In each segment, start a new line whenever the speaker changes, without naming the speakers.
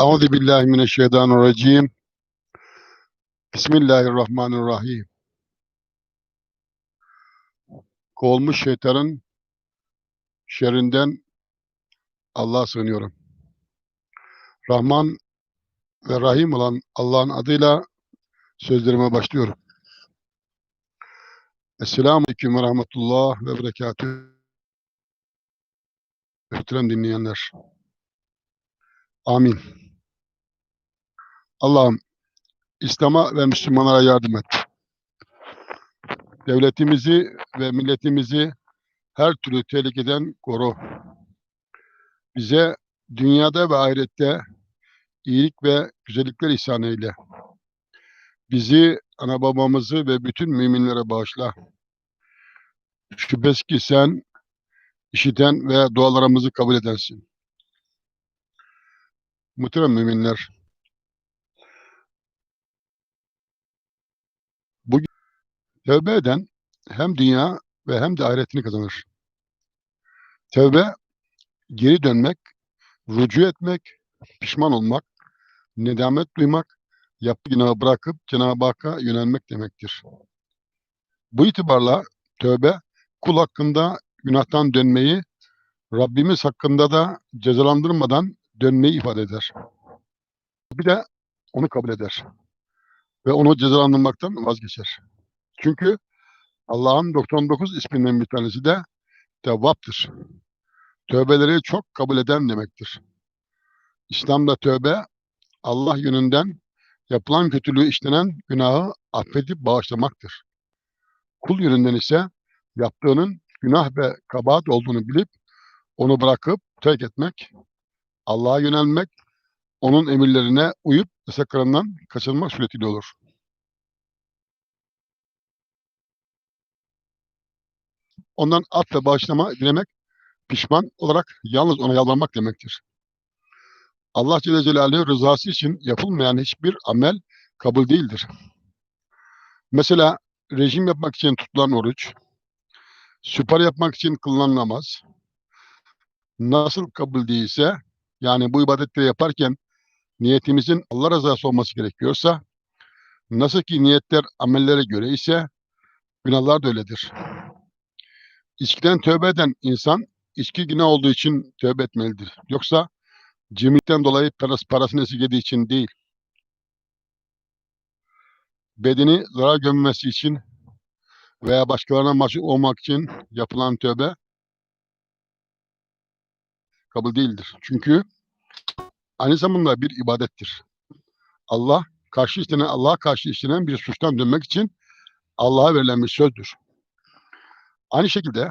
Euzu billahi mineşşeytanirracim. Bismillahirrahmanirrahim. Kovulmuş şeytanın şerrinden Allah'a sığınıyorum. Rahman ve Rahim olan Allah'ın adıyla sözlerime başlıyorum. Esselamu Aleyküm ve Rahmetullah ve Berekatühü. Muhterem dinleyenler. Amin. Allah'ım İslam'a ve Müslümanlara yardım et. Devletimizi ve milletimizi her türlü tehlikeden koru. Bize dünyada ve ahirette iyilik ve güzellikler ihsan eyle. Bizi, ana babamızı ve bütün müminlere bağışla. Şüphesiz ki sen işiten ve dualarımızı kabul edensin. Muhterem müminler, tövbe eden hem dünya ve hem de ahiretini kazanır. Tövbe, geri dönmek, rücu etmek, pişman olmak, nedamet duymak, yaptığı günahı bırakıp Cenab-ı Hakk'a yönelmek demektir. Bu itibarla tövbe, kul hakkında günahtan dönmeyi, Rabbimiz hakkında da cezalandırmadan dönmeyi ifade eder. Bir de onu kabul eder. Ve onu cezalandırmaktan vazgeçer. Çünkü Allah'ın 99 isminden bir tanesi de Tevvap'tır. Tövbeleri çok kabul eden demektir. İslam'da tövbe Allah yönünden yapılan kötülüğü işlenen günahı affedip bağışlamaktır. Kul yönünden ise yaptığının günah ve kabahat olduğunu bilip onu bırakıp terk etmek, Allah'a yönelmek, onun emirlerine uyup yasaklarından kaçınmak suretiyle olur. Ondan af ve bağışlama dilemek, pişman olarak yalnız ona yalvarmak demektir. Allah Celle Celaluhu rızası için yapılmayan hiçbir amel kabul değildir. Mesela rejim yapmak için tutulan oruç, spor yapmak için kılınan namaz, nasıl kabul değilse, yani bu ibadetleri yaparken niyetimizin Allah rızası olması gerekiyorsa, nasıl ki niyetler amellere göre ise, günahlar da öyledir. İçkiden tövbe eden insan, içki günah olduğu için tövbe etmelidir. Yoksa cimrilikten dolayı parası, parasını esirgediği için değil, bedeni zarar görmemesi için veya başkalarına mahcup olmak için yapılan tövbe kabul değildir. Çünkü aynı zamanda bir ibadettir. Allah karşı istenen, Allah'a karşı işlenen bir suçtan dönmek için Allah'a verilen bir sözdür. Aynı şekilde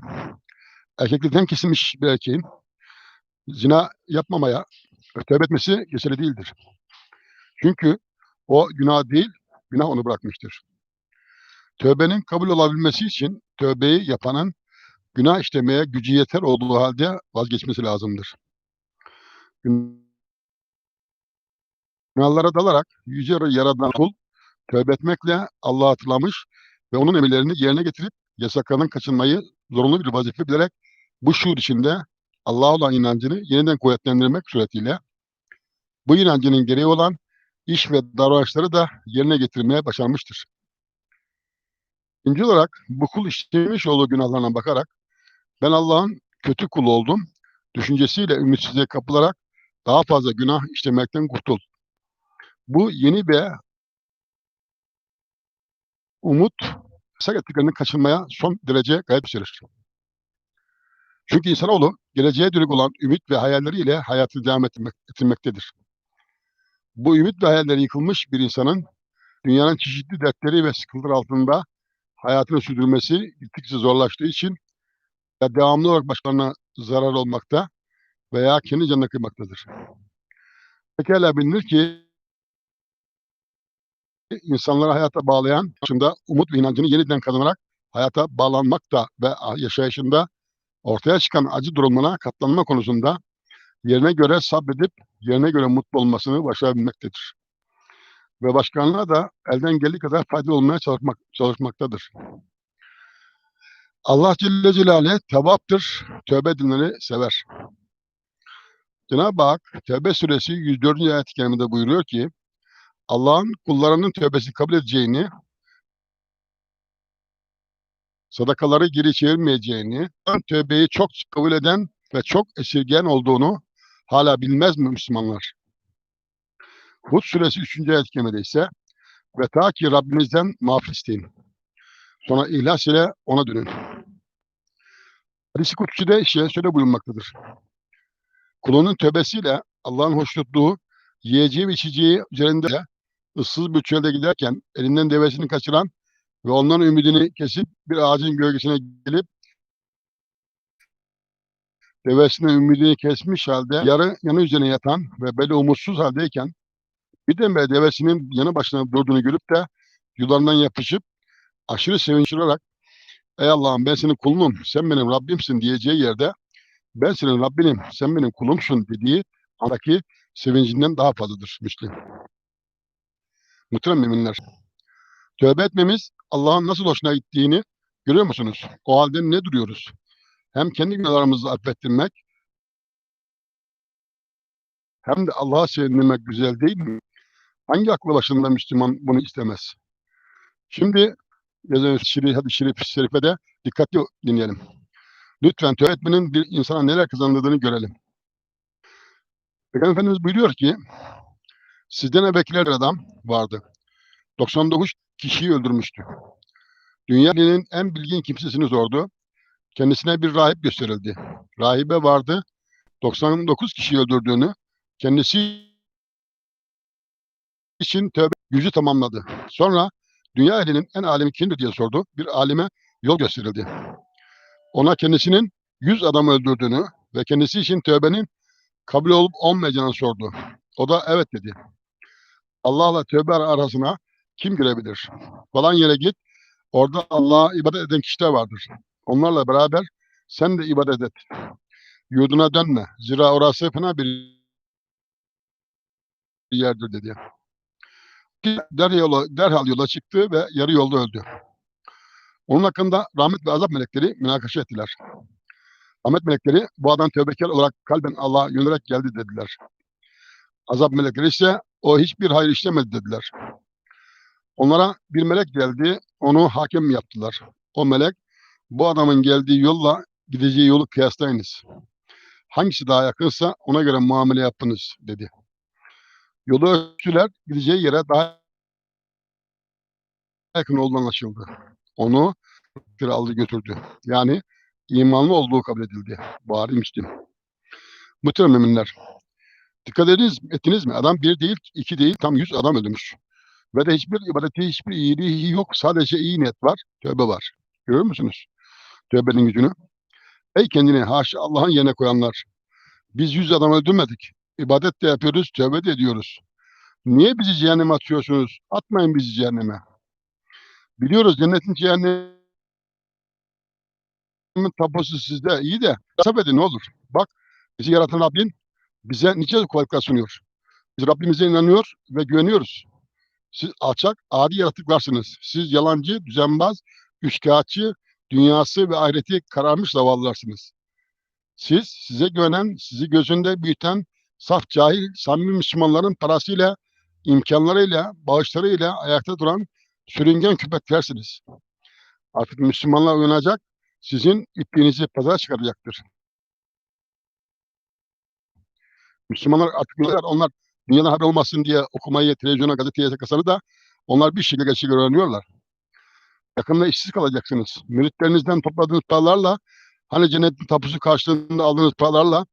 erkeklikten kesilmiş bir erkeğin zina yapmamaya tövbe etmesi geçerli değildir. Çünkü o günah değil, günah onu bırakmıştır. Tövbenin kabul olabilmesi için tövbeyi yapanın günah işlemeye gücü yeter olduğu halde vazgeçmesi lazımdır. Günahlara dalarak yüce yaradan kul tövbe etmekle Allah'ı hatırlamış ve onun emirlerini yerine getirip yasaklarından kaçınmayı zorunlu bir vazife bilerek bu şuur içinde Allah'a olan inancını yeniden kuvvetlendirmek suretiyle bu inancının gereği olan iş ve davranışları da yerine getirmeye başarmıştır. İkinci olarak bu kul işlemiş olduğu günahlarına bakarak ben Allah'ın kötü kulu oldum düşüncesiyle ümitsizliğe kapılarak daha fazla günah işlemekten kurtul. Bu yeni ve umut yasak ettiklerinden kaçınmaya son derece gayet gösterir. Çünkü insanoğlu geleceğe dönük olan ümit ve hayalleriyle hayatını devam ettirmek, ettirmektedir. Bu ümit ve hayalleri yıkılmış bir insanın dünyanın çeşitli dertleri ve sıkıntılar altında hayatını sürdürmesi gittikçe zorlaştığı için ya devamlı olarak başkalarına zarar olmakta veya kendi canına kıymaktadır. Pekala bilinir ki insanları hayata bağlayan aslında umut ve inancını yeniden kazanarak hayata bağlanmak da ve yaşayışında ortaya çıkan acı durumlara katlanma konusunda yerine göre sabredip yerine göre mutlu olmasını başarabilmektedir. Ve başkanlığa da elden geldiği kadar faydalı olmaya çalışmak, çalışmaktadır. Allah Celle Celaluhu tevaptır, tövbe edenleri sever. Cenab-ı Hak Tevbe suresi 104. ayet-i kerimede buyuruyor ki Allah'ın kullarının tövbesini kabul edeceğini, sadakaları geri çevirmeyeceğini, tövbeyi çok kabul eden ve çok esirgeyen olduğunu hala bilmez mi Müslümanlar? Hud suresi 3. ayet-i kerimede ise ve ta ki Rabbinizden mağfiret isteyin. Sonra ihlas ile ona dönün. Hadis-i Kutsu'da işte şöyle buyurmaktadır. Kulunun tövbesiyle Allah'ın hoşnutluğu, yiyeceği ve içeceği üzerinde ıssız bir çölde giderken elinden devesini kaçıran ve onların ümidini kesip bir ağacın gölgesine gelip devesinin ümidini kesmiş halde yarı yanı üzerine yatan ve böyle umutsuz haldeyken birdenbire devesinin yanı başına durduğunu görüp de yularından yapışıp aşırı sevinçlanarak Ey Allah'ım ben senin kulunum, sen benim Rabbimsin diyeceği yerde ben senin Rabbinim, sen benim kulumsun dediği andaki sevincinden daha fazladır Müslim. Muhterem müminler. Tövbe etmemiz Allah'ın nasıl hoşuna gittiğini görüyor musunuz? O halde ne duruyoruz? Hem kendi günahlarımızı affettirmek hem de Allah'a sevindirmek güzel değil mi? Hangi aklı başında Müslüman bunu istemez? Şimdi şerif, hadi şerif, şerife de dikkatli dinleyelim. Lütfen tövbe etmenin bir insana neler kazandırdığını görelim. Peygamber Efendimiz buyuruyor ki sizden evvelkiler adam vardı. 99 kişiyi öldürmüştü. Dünyanın en bilgin kimsesini sordu. Kendisine bir rahip gösterildi. Rahibe vardı. 99 kişiyi öldürdüğünü, kendisi için tövbe yüzü tamamladı. Sonra dünya ehlinin en alemi kimdir diye sordu. Bir alime yol gösterildi. Ona kendisinin 100 adam öldürdüğünü ve kendisi için tövbenin kabul olup olmayacağını sordu. O da evet dedi. Allah'la tövbe arasına kim girebilir? Falan yere git. Orada Allah'a ibadet eden kişiler vardır. Onlarla beraber sen de ibadet et. Yurduna dönme. Zira orası fena bir yerdir dedi. Derhal yola, derhal yola çıktı ve yarı yolda öldü. Onun hakkında rahmet ve azap melekleri münakaşa ettiler. Rahmet melekleri bu adam tövbekar olarak kalben Allah'a yönelerek geldi dediler. Azap melekleri ise o hiçbir hayır işlemedi dediler. Onlara bir melek geldi, onu hakem yaptılar. O melek, bu adamın geldiği yolla gideceği yolu kıyaslayınız. Hangisi daha yakınsa ona göre muamele yapınız dedi. Yolu ölçtüler, gideceği yere daha yakın olduğu anlaşıldı. Onu bir aldı götürdü. Yani imanlı olduğu kabul edildi. Buhari Müslim. Muhterem müminler. Dikkat ediniz, ettiniz mi? Adam bir değil, iki değil, tam yüz adam öldürmüş. Ve de hiçbir ibadeti, hiçbir iyiliği yok. Sadece iyi niyet var, tövbe var. Görüyor musunuz? Tövbenin gücünü. Ey kendini haşa Allah'ın yerine koyanlar. Biz yüz adam öldürmedik. İbadet de yapıyoruz, tövbe de ediyoruz. Niye bizi cehenneme atıyorsunuz? Atmayın bizi cehenneme. Biliyoruz cennetin cehennemin tapusu sizde. iyi de sabredin ne olur. Bak bizi yaratan Rabbin bize nice kolaylıklar sunuyor. Biz Rabbimize inanıyor ve güveniyoruz. Siz alçak, adi yaratıklarsınız. Siz yalancı, düzenbaz, üçkağıtçı, dünyası ve ahireti kararmış zavallılarsınız. Siz, size güvenen, sizi gözünde büyüten, saf cahil, samimi Müslümanların parasıyla, imkanlarıyla, bağışlarıyla ayakta duran sürüngen köpeklersiniz. Artık Müslümanlar uyanacak, sizin ipliğinizi pazara çıkaracaktır. Müslümanlar artık onlar dünyadan haber olmasın diye okumayı, televizyona, gazeteye kasanı da onlar bir şekilde gerçekten öğreniyorlar. Yakında işsiz kalacaksınız. Müritlerinizden topladığınız paralarla, hani cennetin tapusu karşılığında aldığınız paralarla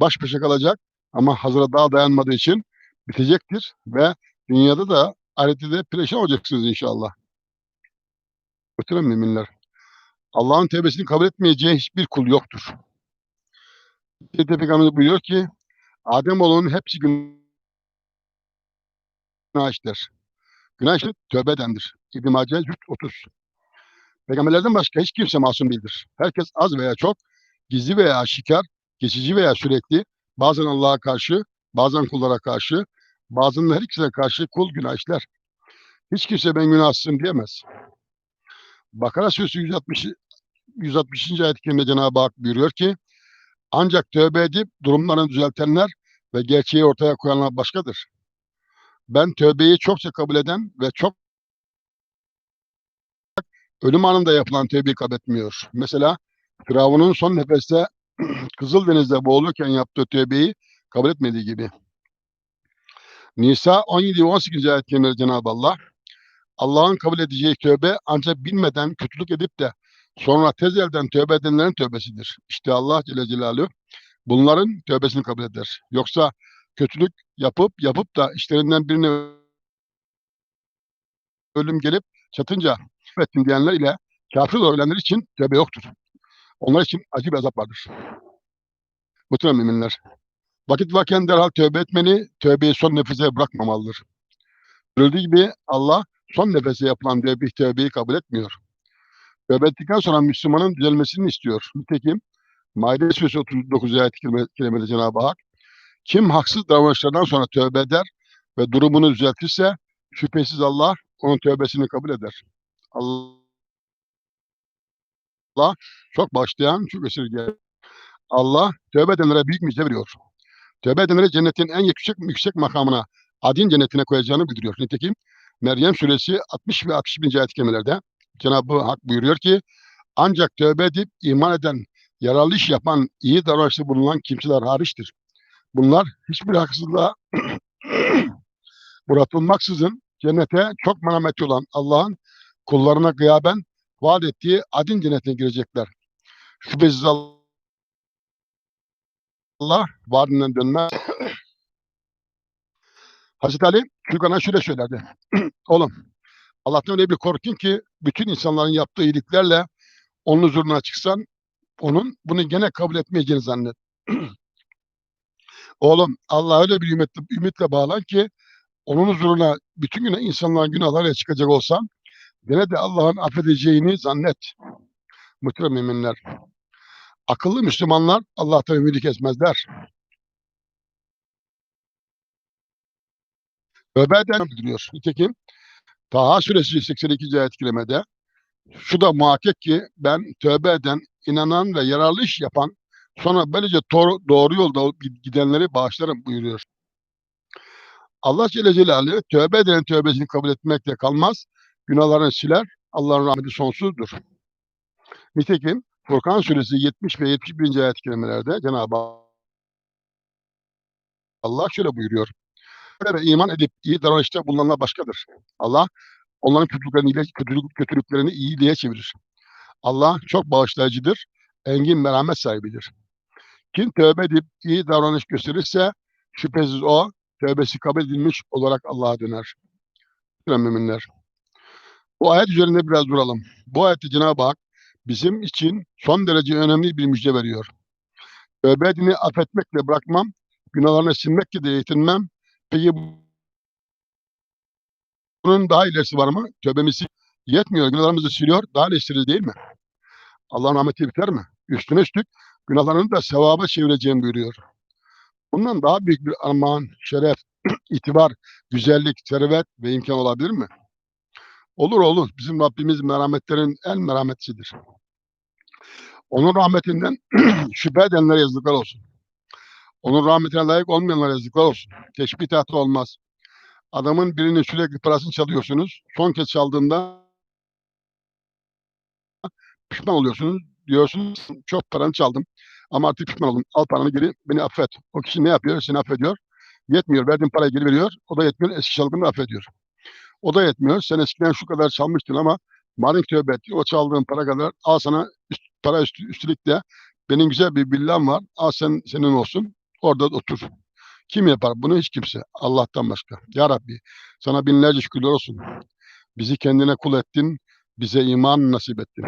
baş başa kalacak ama hazıra daha dayanmadığı için bitecektir ve dünyada da ahirette de perişan olacaksınız inşallah. Muhterem müminler. Allah'ın tevbesini kabul etmeyeceği hiçbir kul yoktur. Hazreti Peygamber buyuruyor ki Adem oğlunun hepsi günah işler. Günah işler tövbe edendir. İbn-i Mace 30. Peygamberlerden başka hiç kimse masum değildir. Herkes az veya çok, gizli veya aşikar, geçici veya sürekli, bazen Allah'a karşı, bazen kullara karşı, bazen her ikisine karşı kul günah işler. Hiç kimse ben günahsızım diyemez. Bakara Suresi 160, 160. ayet-i kerimede Cenab-ı Hak buyuruyor ki ancak tövbe edip durumlarını düzeltenler ve gerçeği ortaya koyanlar başkadır. Ben tövbeyi çokça kabul eden ve çok ölüm anında yapılan tövbeyi kabul etmiyor. Mesela Firavun'un son nefeste Kızıldeniz'de boğulurken yaptığı tövbeyi kabul etmediği gibi. Nisa 17 ve 18. ayet kelimeleri Cenab-ı Allah Allah'ın kabul edeceği tövbe ancak bilmeden kötülük edip de sonra tez elden tövbe edenlerin tövbesidir. İşte Allah Celle Celaluhu bunların tövbesini kabul eder. Yoksa kötülük yapıp yapıp da işlerinden birine ölüm gelip çatınca ettim diyenler ile kafir olabilenler için tövbe yoktur. Onlar için acı bir azap vardır. Muhterem müminler. Vakit varken derhal tövbe etmeli, tövbeyi son nefese bırakmamalıdır. Görüldüğü gibi Allah son nefese yapılan tövbe, tövbeyi kabul etmiyor. Tövbe ettikten sonra Müslümanın düzelmesini istiyor. Nitekim Maide Suresi 39 ayet kelimede Cenab-ı Hak kim haksız davranışlardan sonra tövbe eder ve durumunu düzeltirse şüphesiz Allah onun tövbesini kabul eder. Allah çok başlayan, çok esirgeyen. Allah tövbe edenlere büyük müjde veriyor. Tövbe edenleri cennetin en yüksek, yüksek makamına, adin cennetine koyacağını bildiriyor. Nitekim Meryem suresi 60 ve 61. ayet kelimelerde Cenab-ı Hak buyuruyor ki ancak tövbe edip iman eden, yararlı iş yapan, iyi davranışta bulunan kimseler hariçtir. Bunlar hiçbir haksızlığa uğratılmaksızın cennete çok merhametli olan Allah'ın kullarına gıyaben vaat ettiği adin cennetine girecekler. Şüphesiz Allah vaadinden dönmez. Hazreti Ali Türkan'a şöyle söylerdi. Oğlum Allah'tan öyle bir korkun ki bütün insanların yaptığı iyiliklerle onun huzuruna çıksan onun bunu gene kabul etmeyeceğini zannet. Oğlum Allah öyle bir ümitle, ümitle bağlan ki onun huzuruna bütün güne insanların günahlarıyla çıkacak olsan gene de Allah'ın affedeceğini zannet. Muhterem müminler. Akıllı Müslümanlar Allah'tan ümidi kesmezler. Tövbe eden bildiriyor. Nitekim Taha suresi 82. ayet kerimede şu da muhakkak ki ben tövbe eden, inanan ve yararlı iş yapan sonra böylece doğru, yolda gidenleri bağışlarım buyuruyor. Allah Celle Celaluhu tövbe edenin tövbesini kabul etmekle kalmaz. Günahlarını siler. Allah'ın rahmeti sonsuzdur. Nitekim Furkan suresi 70 ve 71. ayet kelimelerde Cenab-ı Allah şöyle buyuruyor. Ve iman edip iyi davranışta bulunanlar başkadır. Allah onların kötülüklerini, kötülük, kötülüklerini iyiliğe çevirir. Allah çok bağışlayıcıdır, engin merhamet sahibidir. Kim tövbe edip iyi davranış gösterirse şüphesiz o tövbesi kabul edilmiş olarak Allah'a döner. Müminler. Bu ayet üzerinde biraz duralım. Bu ayette Cenab-ı Hak bizim için son derece önemli bir müjde veriyor. Tövbe edini affetmekle bırakmam, günahlarını silmekle de yetinmem. Peki bunun daha ilerisi var mı? Tövbemizi yetmiyor, günahlarımızı siliyor, daha ilerisi değil mi? Allah'ın rahmeti biter mi? Üstüne üstlük günahlarını da sevaba çevireceğim buyuruyor. Bundan daha büyük bir armağan, şeref, itibar, güzellik, servet ve imkan olabilir mi? Olur olur. Bizim Rabbimiz merhametlerin en merhametlisidir. Onun rahmetinden şüphe edenlere yazıklar olsun. Onun rahmetine layık olmayanlara yazıklar olsun. Teşbih tahtı olmaz. Adamın birinin sürekli parasını çalıyorsunuz. Son kez çaldığında pişman oluyorsunuz. Diyorsunuz çok paranı çaldım. Ama artık pişman oldum. Al paranı geri beni affet. O kişi ne yapıyor? Seni affediyor. Yetmiyor. Verdiğin parayı geri veriyor. O da yetmiyor. Eski çalgını affediyor. O da yetmiyor. Sen eskiden şu kadar çalmıştın ama madem tövbe ettin o çaldığın para kadar al sana üst, para üstü, üstülik de benim güzel bir villam var. Al sen senin olsun. Orada otur. Kim yapar bunu? Hiç kimse. Allah'tan başka. Ya Rabbi sana binlerce şükürler olsun. Bizi kendine kul ettin. Bize iman nasip ettin.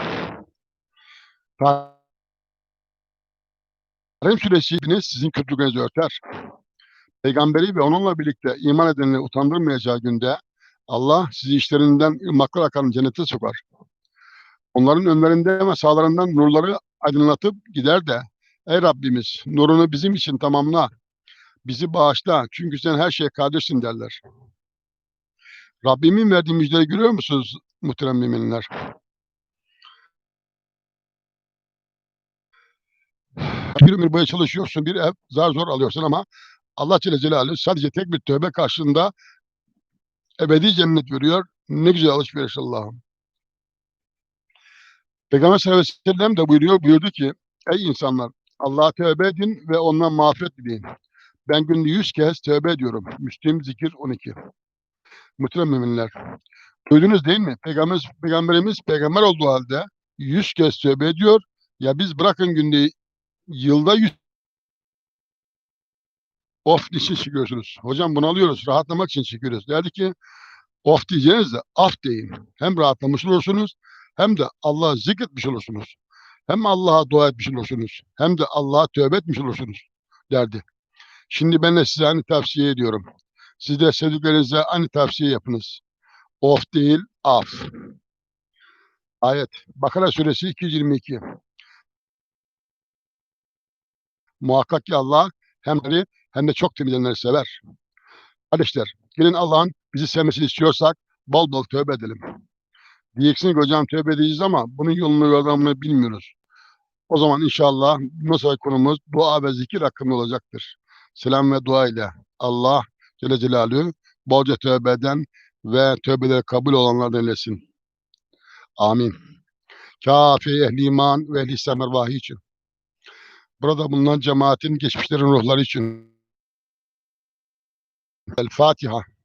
Harim süresini sizin kötülüklerinizi örter. Peygamberi ve onunla birlikte iman edenleri utandırmayacağı günde Allah sizi işlerinden ırmaklar akan cennete sokar. Onların önlerinde ve sağlarından nurları aydınlatıp gider de Ey Rabbimiz nurunu bizim için tamamla. Bizi bağışla çünkü sen her şeye kadirsin derler. Rabbimin verdiği müjdeyi görüyor musunuz muhterem müminler? Bir ömür boyu çalışıyorsun, bir ev zar zor alıyorsun ama Allah Celle Celaluhu sadece tek bir tövbe karşılığında ebedi cennet veriyor. Ne güzel alışveriş Allah'ım. Peygamber sallallahu aleyhi ve sellem de buyuruyor, buyurdu ki ey insanlar Allah'a tövbe edin ve ondan mağfiret dileyin. Ben günde yüz kez tövbe ediyorum. Müslim zikir 12. Muhterem müminler. Duydunuz değil mi? Peygamberimiz, peygamberimiz peygamber olduğu halde yüz kez tövbe ediyor. Ya biz bırakın günde yılda yüz of için çıkıyorsunuz. Hocam bunu alıyoruz. Rahatlamak için çıkıyoruz. Derdi ki of diyeceğiniz de af deyin. Hem rahatlamış olursunuz hem de Allah'ı zikretmiş olursunuz. Hem Allah'a dua etmiş olursunuz. Hem de Allah'a tövbe etmiş olursunuz derdi. Şimdi ben de size aynı tavsiye ediyorum. Siz de sevdiklerinize aynı tavsiye yapınız. Of değil, af. Ayet. Bakara suresi 222. Muhakkak ki Allah hem de, hem de çok temizlenenleri sever. Kardeşler, gelin Allah'ın bizi sevmesini istiyorsak bol bol tövbe edelim. Diyeceksin ki hocam tövbe edeceğiz ama bunun yolunu yordamını bilmiyoruz. O zaman inşallah bundan konumuz dua ve zikir hakkında olacaktır. Selam ve dua ile Allah Celle Celaluhu bolca tövbe eden ve tövbeleri kabul olanlardan eylesin. Amin. Kafi ehli iman ve ehli İslam ervahı için. Burada bulunan cemaatin geçmişlerin ruhları için. El Fatiha.